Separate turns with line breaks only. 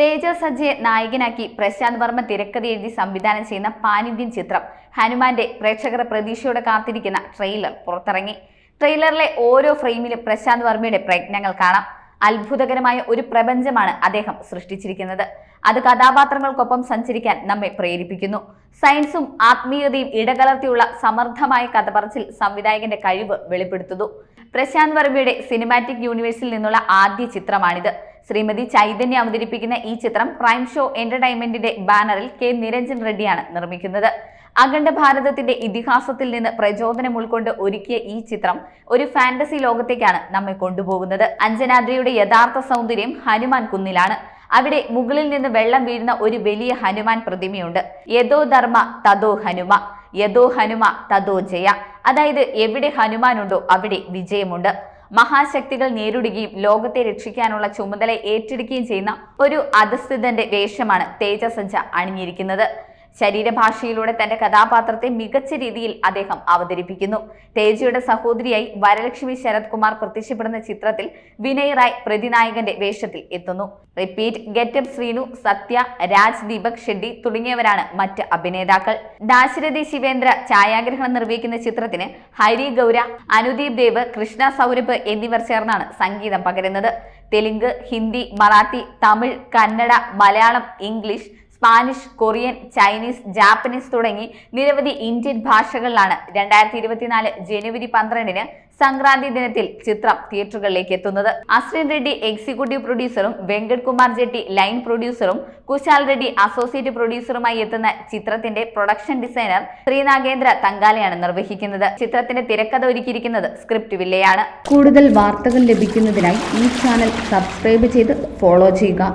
തേജസ് സജ്ജയെ നായകനാക്കി പ്രശാന്ത് വർമ്മ തിരക്കഥ എഴുതി സംവിധാനം ചെയ്യുന്ന പാനിന്ത്യൻ ചിത്രം. ഹനുമാന്റെ പ്രേക്ഷകർ പ്രതീക്ഷയോടെ കാത്തിരിക്കുന്ന ട്രെയിലർ പുറത്തിറങ്ങി. ട്രെയിലറിലെ ഓരോ ഫ്രെയിമിലും പ്രശാന്ത് വർമ്മയുടെ പ്രയത്നങ്ങൾ കാണാം. അത്ഭുതകരമായ ഒരു പ്രപഞ്ചമാണ് അദ്ദേഹം സൃഷ്ടിച്ചിരിക്കുന്നത്. അത് കഥാപാത്രങ്ങൾക്കൊപ്പം സഞ്ചരിക്കാൻ നമ്മെ പ്രേരിപ്പിക്കുന്നു. സയൻസും ആത്മീയതയും ഇടകലർത്തിയുള്ള സമർത്ഥമായ കഥപറച്ചിൽ സംവിധായകന്റെ കഴിവ് വെളിപ്പെടുത്തുന്നു. പ്രശാന്ത് വർമ്മയുടെ സിനിമാറ്റിക് യൂണിവേഴ്സിൽ നിന്നുള്ള ആദ്യ ചിത്രമാണിത്. ശ്രീമതി ചൈതന്യ അവതരിപ്പിക്കുന്ന ഈ ചിത്രം പ്രൈം ഷോ എന്റർടൈൻമെന്റിന്റെ ബാനറിൽ കെ നിരഞ്ജൻ റെഡ്ഡിയാണ് നിർമ്മിക്കുന്നത്. അഖണ്ഡ ഭാരതത്തിന്റെ ഇതിഹാസത്തിൽ നിന്ന് പ്രചോദനം ഉൾക്കൊണ്ട് ഒരുക്കിയ ഈ ചിത്രം ഒരു ഫാന്റസി ലോകത്തേക്കാണ് നമ്മെ കൊണ്ടുപോകുന്നത്. അഞ്ജനാദ്രിയുടെ യഥാർത്ഥ സൗന്ദര്യം ഹനുമാൻ കുന്നിലാണ്. അവിടെ മുകളിൽ നിന്ന് വെള്ളം വീഴുന്ന ഒരു വലിയ ഹനുമാൻ പ്രതിമയുണ്ട്. യദോ ധർമ്മ തദോ ഹനുമ. യദോ ഹനുമ തദോ ജയ. അതായത് എവിടെ ഹനുമാനുണ്ടോ അവിടെ വിജയമുണ്ട്. മഹാശക്തികൾ നേരിടുകയും ലോകത്തെ രക്ഷിക്കാനുള്ള ചുമതല ഏറ്റെടുക്കുകയും ചെയ്യുന്ന ഒരു അധസ്ഥിതന്റെ വേഷമാണ് തേജസഞ്ച അണിഞ്ഞിരിക്കുന്നത്. ശരീരഭാഷയിലൂടെ തന്റെ കഥാപാത്രത്തെ മികച്ച രീതിയിൽ അദ്ദേഹം അവതരിപ്പിക്കുന്നു. തേജയുടെ സഹോദരിയായി വരലക്ഷ്മി ശരത് കുമാർ പ്രത്യക്ഷപ്പെടുന്ന ചിത്രത്തിൽ വിനയ് റായ് പ്രതിനായകന്റെ വേഷത്തിൽ എത്തുന്നു. റിപ്പീറ്റ് ഗെറ്റപ്പ് ശ്രീനു സത്യ രാജ് ദീപക് ഷെഡ്ഡി തുടങ്ങിയവരാണ് മറ്റ് അഭിനേതാക്കൾ. ദാശരഥി ശിവേന്ദ്ര ഛായാഗ്രഹണം നിർവഹിക്കുന്ന ചിത്രത്തിന് ഹരി ഗൗര അനുദീപ് ദേവ് കൃഷ്ണ സൗരഭ് എന്നിവർ ചേർന്നാണ് സംഗീതം പകരുന്നത്. Telugu Hindi Marathi Tamil Kannada Malayalam English Spanish Korean Chinese Japanese തുടങ്ങി നിരവധി ഇന്ത്യൻ ഭാഷകളിലാണ് രണ്ടായിരത്തി ഇരുപത്തിനാല് ജനുവരി പന്ത്രണ്ടിന് സംക്രാന്തി ദിനത്തിൽ ചിത്രം തിയേറ്ററുകളിലേക്ക് എത്തുന്നത്. അശ്വിൻ റെഡ്ഡി എക്സിക്യൂട്ടീവ് പ്രൊഡ്യൂസറും വെങ്കട് കുമാർ ജെട്ടി ലൈൻ പ്രൊഡ്യൂസറും കുശാൽ റെഡ്ഡി അസോസിയേറ്റ് പ്രൊഡ്യൂസറുമായി എത്തുന്ന ചിത്രത്തിന്റെ പ്രൊഡക്ഷൻ ഡിസൈനർ ശ്രീനാഗേന്ദ്ര തങ്കാലയാണ് നിർവഹിക്കുന്നത്. ചിത്രത്തിന്റെ തിരക്കഥ ഒരുക്കിയിരിക്കുന്നത് സ്ക്രിപ്റ്റ് വില്ലയാണ്. കൂടുതൽ വാർത്തകൾ ലഭിക്കുന്നതിനായി ഈ ചാനൽ സബ്സ്ക്രൈബ് ചെയ്ത് ഫോളോ ചെയ്യുക.